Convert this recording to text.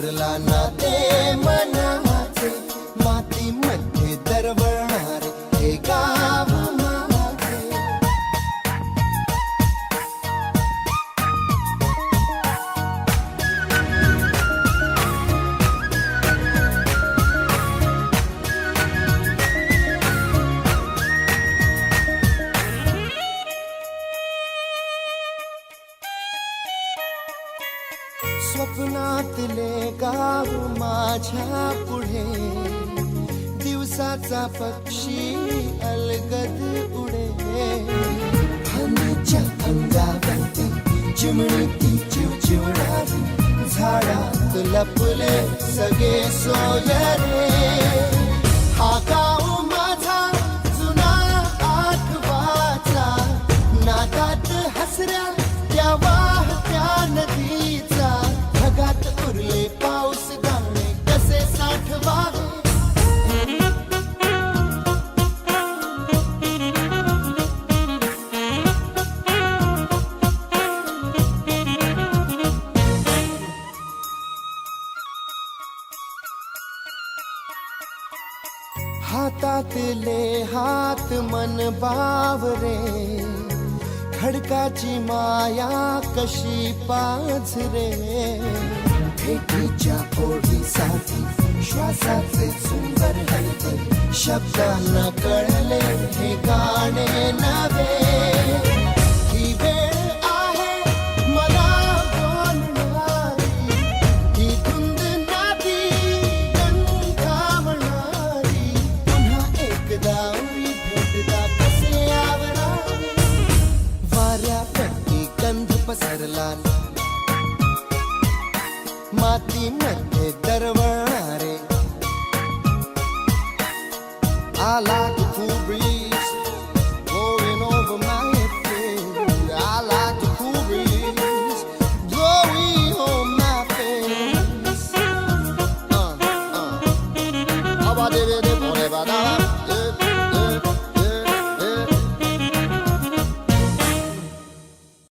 गंध पसरला ना ते स्वप्नातले गाव माझ्या पुढे. दिवसाचा पक्षी अलगद पुढे हनीच्या अंगावरती चिमणी चिवचिवणारी झाडात लपले सगळे सोयरे. हा गाव माझा जुना आठवाचा. नादात हसऱ्या त्या वाहत्या नदीचा हातातले हात मन बावरे. खडकाची माया कशी पाझरे. भेटीच्या ओढीसाठी श्वासाचे सुंदर हलते शब्दांना कळले हे I like the cool breeze blowing over my face. I like the cool breeze blowing on my face. Uh, uh. Aba de de de de ba da.